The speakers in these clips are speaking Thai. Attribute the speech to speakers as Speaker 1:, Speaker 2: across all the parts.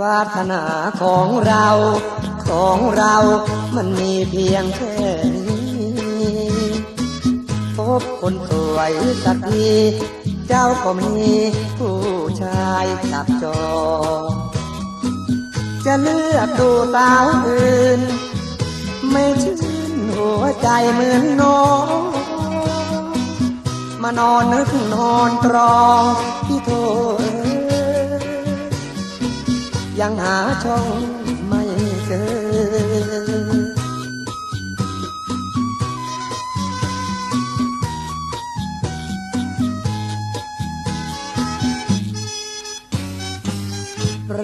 Speaker 1: วาสนาของเราของเรามันมีเพียงแค่นี้พบคนสวยสักทีเจ้าก็มีผู้ชายจับจองจะเลือกดูสาวอื่น ไม่ชื่นหัวใจเหมือนน้องมานอนนึกนอนตรองพี่โท ยังหาช่องไม่เจอ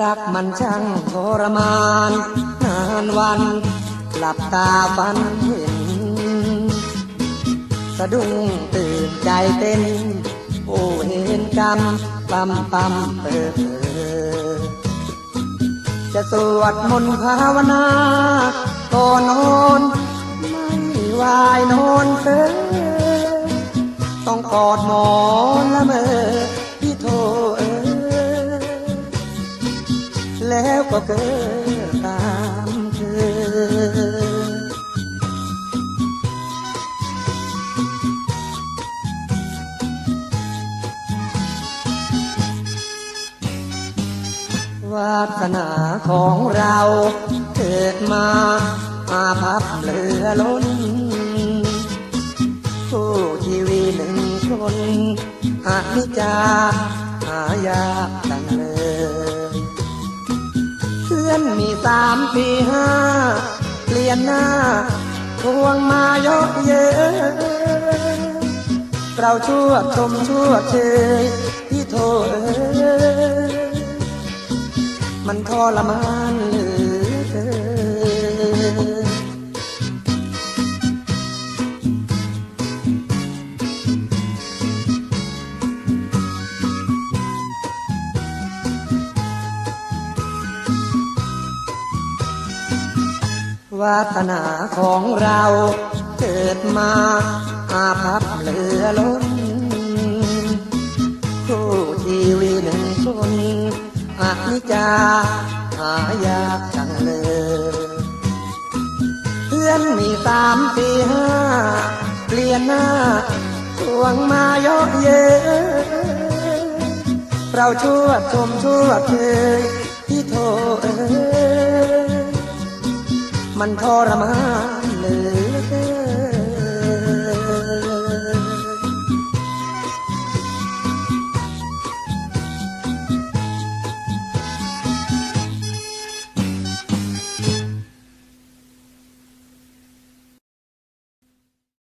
Speaker 1: รักมันช่างทรมาน นานวันหลับตาฝันเห็น สะดุ้งตื่นใจเต้น โอ้เห็นกรรมปั๊มปั๊มเปิดเผย จะสวดมนต์ภาวนาก่อนนอนไม่วายนอนเธอต้องกอดหมอนละเมอพี่โทเออแล้วก็เกิด วาสนาของเราเกิดมาอาภัพเหลือล้นผู้ชีวิตหนึ่งคนอานิจจาหายากจังเลยเพื่อนมีสามปีห้าเปลี่ยนหน้าทวงมายอะเยอะเราชั่วชมชั่วเชย รมานเหลือเกินวาสนาของเราเกิดมาอาภัพเหลือล้นผู้ชีวิตหนึ่งคน อานิจาหายากจังเลย เพื่อนมีสามสี่ห้าเปลี่ยนหน้าทวงมาเยอะเยอะเราชั่วชมชั่วเคยที่โทเอ้มันทรมานเหลือเกิ